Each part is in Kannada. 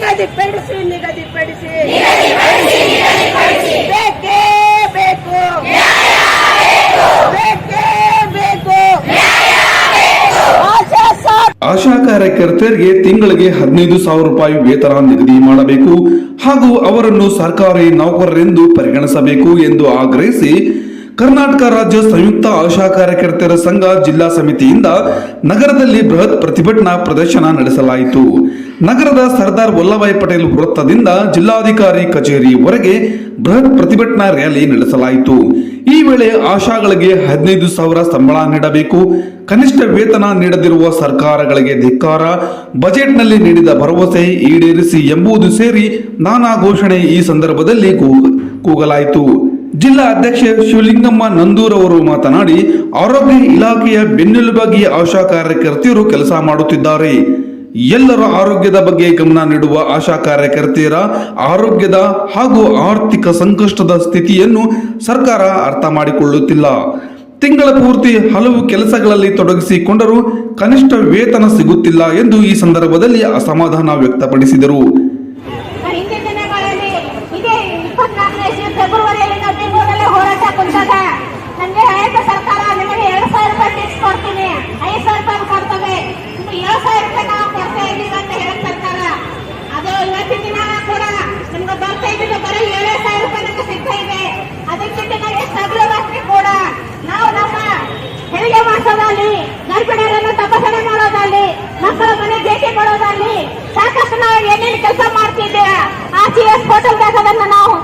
ನಿಗದಿಪಡಿಸಿ ನಿಗದಿಪಡಿಸಿ. ಬೇಕೇ ಬೇಕು. ಬೇಕೇ ಬೇಕು. ಆಶಾ ಕಾರ್ಯಕರ್ತರಿಗೆ ಆಶಾ ಕಾರ್ಯಕರ್ತೆಯರಿಗೆ ತಿಂಗಳಿಗೆ ಹದಿನೈದು ಸಾವಿರ ರೂಪಾಯಿ ವೇತನ ನಿಗದಿ ಮಾಡಬೇಕು ಹಾಗೂ ಅವರನ್ನು ಸರ್ಕಾರಿ ನೌಕರರೆಂದು ಪರಿಗಣಿಸಬೇಕು ಎಂದು ಆಗ್ರಹಿಸಿ ಕರ್ನಾಟಕ ರಾಜ್ಯ ಸಂಯುಕ್ತ ಆಶಾ ಕಾರ್ಯಕರ್ತರ ಸಂಘ ಜಿಲ್ಲಾ ಸಮಿತಿಯಿಂದ ನಗರದಲ್ಲಿ ಬೃಹತ್ ಪ್ರತಿಭಟನಾ ಪ್ರದರ್ಶನ ನಡೆಸಲಾಯಿತು. ನಗರದ ಸರ್ದಾರ್ ವಲ್ಲಭಾಯಿ ಪಟೇಲ್ ವೃತ್ತದಿಂದ ಜಿಲ್ಲಾಧಿಕಾರಿ ಕಚೇರಿವರೆಗೆ ಬೃಹತ್ ಪ್ರತಿಭಟನಾ ರ್ಯಾಲಿ ನಡೆಸಲಾಯಿತು. ಈ ವೇಳೆ ಆಶಾಗಳಿಗೆ ಹದಿನೈದು ಸಾವಿರ ಸಂಬಳ ನೀಡಬೇಕು. ಕನಿಷ್ಠ ವೇತನ ನೀಡದಿರುವ ಸರ್ಕಾರಗಳಿಗೆ ಧಿಕ್ಕಾರ. ಬಜೆಟ್ನಲ್ಲಿ ನೀಡಿದ ಭರವಸೆ ಈಡೇರಿಸಿ ಎಂಬುದು ಸೇರಿ ನಾನಾ ಘೋಷಣೆ ಈ ಸಂದರ್ಭದಲ್ಲಿ ಕೂಗ- ಕೂಗಲಾಯಿತು. ಜಿಲ್ಲಾ ಅಧ್ಯಕ್ಷೆ ಶಿವಲಿಂಗಮ್ಮ ನಂದೂರ್ ಅವರು ಮಾತನಾಡಿ, ಆರೋಗ್ಯ ಇಲಾಖೆಯ ಬೆನ್ನೆಲುಬಾಗಿ ಆಶಾ ಕಾರ್ಯಕರ್ತೆಯರು ಕೆಲಸ ಮಾಡುತ್ತಿದ್ದಾರೆ. ಎಲ್ಲರ ಆರೋಗ್ಯದ ಬಗ್ಗೆ ಗಮನ ನೀಡುವ ಆಶಾ ಕಾರ್ಯಕರ್ತೆಯರ ಆರೋಗ್ಯದ ಹಾಗೂ ಆರ್ಥಿಕ ಸಂಕಷ್ಟದ ಸ್ಥಿತಿಯನ್ನು ಸರ್ಕಾರ ಅರ್ಥ ಮಾಡಿಕೊಳ್ಳುತ್ತಿಲ್ಲ. ತಿಂಗಳ ಪೂರ್ತಿ ಹಲವು ಕೆಲಸಗಳಲ್ಲಿ ತೊಡಗಿಸಿಕೊಂಡರೂ ಕನಿಷ್ಠ ವೇತನ ಸಿಗುತ್ತಿಲ್ಲ ಎಂದು ಈ ಸಂದರ್ಭದಲ್ಲಿ ಅಸಮಾಧಾನ ವ್ಯಕ್ತಪಡಿಸಿದರು ಹಿಂದಿನ ದಿನಗಳಲ್ಲಿ ಇದೇ ಇಪ್ಪತ್ನಾಲ್ಕನೇ ಇಸ್ವಿ ಫೆಬ್ರವರಿಯಲ್ಲಿ ನಾವು ಬೆಂಗಳೂರಲ್ಲಿ ಹೋರಾಟ ಕುಂತಾಗ ನಮಗೆ ಆಯ್ತು ಸರ್ಕಾರ ನಿಮಗೆ ಎರಡು ಸಾವಿರ ರೂಪಾಯಿ ಫಿಕ್ಸ್ ಕೊಡ್ತೀನಿ ಐದು ಸಾವಿರ ರೂಪಾಯಿ ಕೊಡ್ತೇವೆ ಇನ್ನು ಏಳು ಸಾವಿರ ರೂಪಾಯಿ ನಾವು ಕೊಡ್ತಾ ಇದ್ದೀವಿ ಅಂತ ಹೇಳಿ ಸರ್ಕಾರ ಅದು ಇವತ್ತಿನ ದಿನ ಕೂಡ ನಮ್ಗೆ ಬರ್ತಾ ಇದ್ದಿದ್ದು ಬರೀ ಏಳೇ ಸಾವಿರ ರೂಪಾಯಿ ನಮ್ಗೆ ಸಿಗ್ತಾ ಇದೆ ಅದಕ್ಕಿಂತ ನಾವು ಎಷ್ಟು ಅಗಲವಾಗಿ ಕೂಡ ನಾವು ನಮ್ಮ ಹೆರಿಗೆ ಮಾಡಿಸೋದಲ್ಲಿ ಗರ್ಭಿಣಿಯರನ್ನು ತಪಾಸಣೆ ಮಾಡೋದಲ್ಲಿ ಮಕ್ಕಳ ಮನೆ ಭೇಟಿ ಕೊಡೋದಾಗ್ಲಿ ಸಾಕಷ್ಟು ನಾವು ಏನೇನು ಕೆಲಸ ಮಾಡ್ತಿದ್ದೇವೆ ಆ ಸಿ ಎಸ್ ಹೋಟೆಲ್ ಅದನ್ನ ನಾವು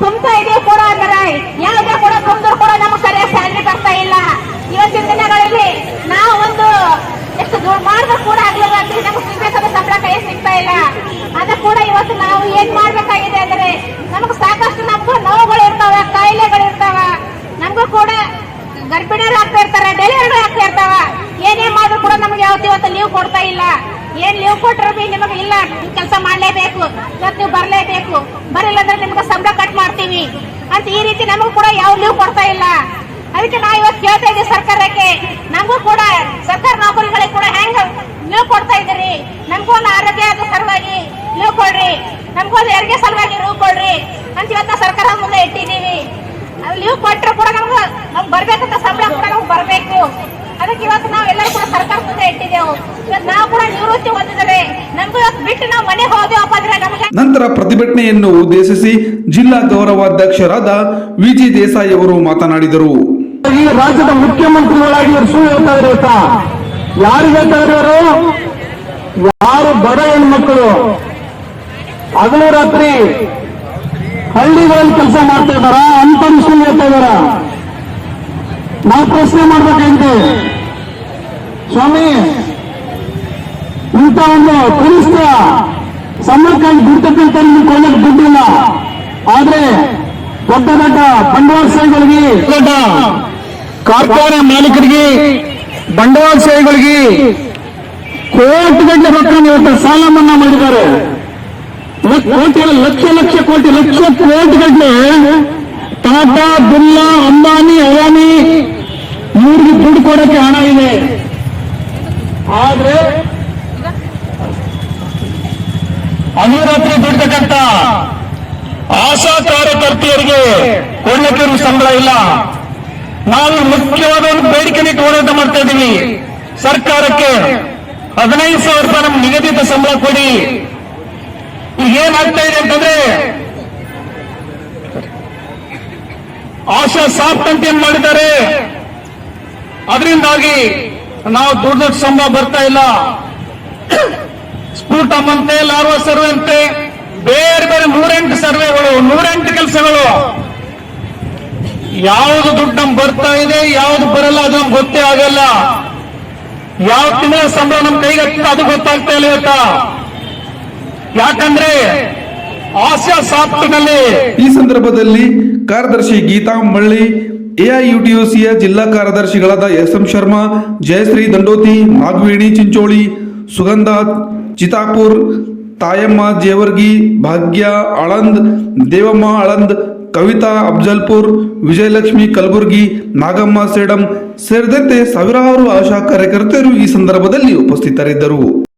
ತುಂಬ್ತಾ ಇದೆ ಕೂಡ ಅಂದ್ರೆ ಯಾವುದೇ ಕೂಡ ತುಂಬಿದ್ರು ಕೂಡ ನಮ್ಗೆ ಸರಿಯಾಗಿ ಸ್ಯಾಲ್ರಿ ಬರ್ತಾ ಇಲ್ಲ. ಇವತ್ತಿನ ದಿನಗಳಲ್ಲಿ ನಾವು ಒಂದು ಎಷ್ಟು ದುಡ್ಡು ಮಾಡಿದ್ರು ಕೂಡ ಆಗ್ಲಿಲ್ಲ ನಮಗೆ ಸಂಬಳ ಕೈ ಸಿಗ್ತಾ ಇಲ್ಲ. ಅದ ಕೂಡ ಇವತ್ತು ನಾವು ಏನ್ ಮಾಡ್ಬೇಕಾಗಿದೆ ಅಂದ್ರೆ ನಮಗ್ ಸಾಕಷ್ಟು ನಮಗೂ ನೋವುಗಳು ಇರ್ತಾವ, ಕಾಯಿಲೆಗಳು ಇರ್ತಾವ. ನಮಗೂ ಕೂಡ ಗರ್ಭಿಣಿಯರು ಆಗ್ತಾ ಇರ್ತಾರೆ ಡೆಲಿವರಿಗಳು ಆಗ್ತಾ ಇರ್ತಾವ. ಏನೇ ಮಾಡಿದ್ರು ಕೂಡ ನಮ್ಗೆ ಯಾವತ್ತು ಇವತ್ತು ಲೀವ್ ಕೊಡ್ತಾ ಇಲ್ಲ. ಏನ್ ಲೀವ್ ಕೊಟ್ಟರು ಬಿ ನಿಮಗೆ ಇಲ್ಲ. ಕೆಲಸ ಮಾಡ್ಲೇಬೇಕು. ಇವತ್ತು ನೀವು ಬರ್ಲೇಬೇಕು. ಬರಿಲ್ಲ ಅಂದ್ರೆ ನಿಮ್ಗೆ ಸಂಬಳ ಕಟ್ ಮಾಡ್ತೀವಿ. ಅಂತ ಈ ರೀತಿ ನಮಗೂ ಕೂಡ ಯಾವ ಲೀವ್ ಕೊಡ್ತಾ ಇಲ್ಲ. ಅದಕ್ಕೆ ನಾವು ಇವತ್ತು ಕೇಳ್ತಾ ಇದ್ದೀವಿ ಸರ್ಕಾರಕ್ಕೆ. ನಮಗೂ ಕೂಡ ಸರ್ಕಾರ ನೌಕರಿಗಳಿಗೆ ಕೂಡ ಹೆಂಗ ಲೀವ್ ಕೊಡ್ತಾ ಇದ್ದೀರಿ? ನಮಗೂ ಒಂದು ಆರೋಗ್ಯದ ಸಲುವಾಗಿ ಲೀವ್ ಕೊಡ್ರಿ. ನಮಗೂ ಒಂದು ಹೆರಿಗೆ ಸಲುವಾಗಿ ಲೀವ್ ಕೊಡ್ರಿ. ಅಂತ ಇವತ್ತು ನಾವು ಸರ್ಕಾರ ಮುಂದೆ ಇಟ್ಟಿದ್ದೀವಿ. ಅದು ಲೀವ್ ಕೊಟ್ಟರು ಕೂಡ ನಮ್ಗೆ ನಮ್ಗೆ ಬರ್ಬೇಕಂತ ಸಂಬಳ ಕೂಡ ನಮ್ಗೆ ಬರಬೇಕು. ಅದಕ್ಕೆ ಇವತ್ತು ನಾವು ಎಲ್ಲರೂ ಕೂಡ ಸರ್ಕಾರ ಮುಂದೆ ಇಟ್ಟಿದ್ದೆವು. ಇವತ್ತು ನಾವು ಕೂಡ ನಿವೃತ್ತಿ ಹೊಂದಿದ್ದೇವೆ. ನಮ್ಗೂ ಇವತ್ತು ಬಿಟ್ಟು ನಾವು ಮನೆ ಹೋದೆವಪ್ಪ ಅಂದ್ರೆ ನಮಗೆ ನಂತರ ಪ್ರತಿಭಟನೆಯನ್ನು ಉದ್ದೇಶಿಸಿ ಜಿಲ್ಲಾ ಗೌರವಾಧ್ಯಕ್ಷರಾದ ವಿಜಿ ದೇಸಾಯಿ ಅವರು ಮಾತನಾಡಿದರು. ಈ ರಾಜ್ಯದ ಮುಖ್ಯಮಂತ್ರಿಗಳಾಗಿ ಇವರು ಸುಳ್ಳು ಹೇಳ್ತಾ ಇದ್ದಾರೆ ಯಾರು ಹೇಳ್ತಾ ಇದ್ದಾರೆ ಯಾರು ಬಡ ಹೆಣ್ಮಕ್ಳು? ಹಗಲು ರಾತ್ರಿ ಹಳ್ಳಿಗಳಲ್ಲಿ ಕೆಲಸ ಮಾಡ್ತಾ ಇದಾರ ಅಂತ ಸುಳ್ಳು ಹೇಳ್ತಾ ಇದಾರ ನಾವು ಪ್ರಶ್ನೆ ಮಾಡಬೇಕಾಗಿದೆ. ಸ್ವಾಮಿ, ಇಂಥ ಒಂದು ಕನಿಷ್ಠ ಸಂಬಳಕ್ಕಾಗಿ ದುಡ್ತಕ್ಕಂಥ ನಿಮ್ಗೆ ಕೊಳ್ಳಕ್ಕೆ ದುಡ್ಡಿಲ್ಲ. ಆದ್ರೆ ದೊಡ್ಡ ದೊಡ್ಡ ಬಂಡವಾಳಶಾಹಿಗಳಿಗೆ ದೊಡ್ಡ ಕಾರ್ಖಾನೆ ಮಾಲೀಕರಿಗೆ ಬಂಡವಾಳಶಾಹಿಗಳಿಗೆ ಕೋಟಿಗಟ್ಟಲೆ ರೊಕ್ಕ ಇವತ್ತು ಸಾಲ ಮನ್ನಾ ಮಾಡಿದ್ದಾರೆ. ಕೋಟಿ ಲಕ್ಷ ಲಕ್ಷ ಕೋಟಿ, ಲಕ್ಷ ಕೋಟಿಗಟ್ಟಲೆ ಟಾಟಾ, ಬಿರ್ಲಾ, ಅಂಬಾನಿ ಅವಾನಿ ಇವ್ರಿಗೆ ದುಡ್ಡು ಕೊಡೋಕೆ ಹಣ ಇದೆ. ಆದ್ರೆ ಅನೂರತ್ರ ದುಡ್ತಕ್ಕಂಥ ಆಶಾ ಕಾರ್ಯಕರ್ತೆಯರಿಗೆ ಕೊಡ್ಲಿಕ್ಕೆ ಸಂಬಳ ಇಲ್ಲ. ನಾವು ಮುಖ್ಯವಾದ ಒಂದು ಬೇಡಿಕೆ ಹೋರಾಟ ಮಾಡ್ತಾ ಇದ್ದೀವಿ ಸರ್ಕಾರಕ್ಕೆ ಹದಿನೈದು ಸಾವಿರ ರೂಪಾಯಿ ನಮ್ಗೆ ನಿಗದಿತ ಸಂಬಳ ಕೊಡಿ. ಈಗ ಏನಾಗ್ತಾ ಇದೆ ಅಂತಂದ್ರೆ ಆಶಾ ಸಾಫ್ಟ್ ಅಂತ ಏನ್ ಮಾಡಿದ್ದಾರೆ? ಅದರಿಂದಾಗಿ ನಾವು ದೊಡ್ಡ ದೊಡ್ಡ ಸಂಬಳ ಬರ್ತಾ ಇಲ್ಲ. ಸ್ಫೂಟಮ್ಮಂತೆ ಲಾರ್ವಾ ಸರ್ವೆ ಅಂತೆ ಬೇರೆ ಬೇರೆ ನೂರೆಂಟು ಸರ್ವೆಗಳು, ನೂರೆಂಟು ಕೆಲಸಗಳು. ಯಾವ್ದು ದುಡ್ಡು ನಮ್ ಬರ್ತಾ ಇದೆ, ಯಾವ್ದು ಬರಲ್ಲ ಅದು ನಮ್ಗೆ ಗೊತ್ತೇ ಆಗಲ್ಲ. ಯಾವ ತಿಂಗಳ ಸಂಬಳ ನಮ್ ಕೈಗೆ ಅದು ಗೊತ್ತಾಗ್ತಾ ಇಲ್ಲ ಇವತ್ತ. ಯಾಕಂದ್ರೆ ಆಶಾ ಸಾಫ್ಟ್ನಲ್ಲಿ ಈ ಸಂದರ್ಭದಲ್ಲಿ ಕಾರ್ಯದರ್ಶಿ ಗೀತಾ ಮಳ್ಳಿ ಎಐಯುಟಿಯುಸಿಯ ಜಿಲ್ಲಾ ಕಾರ್ಯದರ್ಶಿಗಳಾದ ಎಸ್ ಎಂ ಶರ್ಮಾ, ಜಯಶ್ರೀ ದಂಡೋತಿ, ನಾಗವೇಣಿ ಚಿಂಚೋಳಿ, ಸುಗಂಧ, ಚಿತಾಪುರ್, ತಾಯಮ್ಮ ಜೇವರ್ಗಿ, ಭಾಗ್ಯ ಆಳಂದ್ ದೇವಮ್ಮ ಆಳಂದ್ ಕವಿತಾ ಅಫ್ಜಲ್ಪುರ್, ವಿಜಯಲಕ್ಷ್ಮಿ ಕಲಬುರ್ಗಿ, ನಾಗಮ್ಮ ಸೇಡಂ ಸೇರಿದಂತೆ ಸಾವಿರಾರು ಆಶಾ ಕಾರ್ಯಕರ್ತರು ಈ ಸಂದರ್ಭದಲ್ಲಿ ಉಪಸ್ಥಿತರಿದ್ದರು.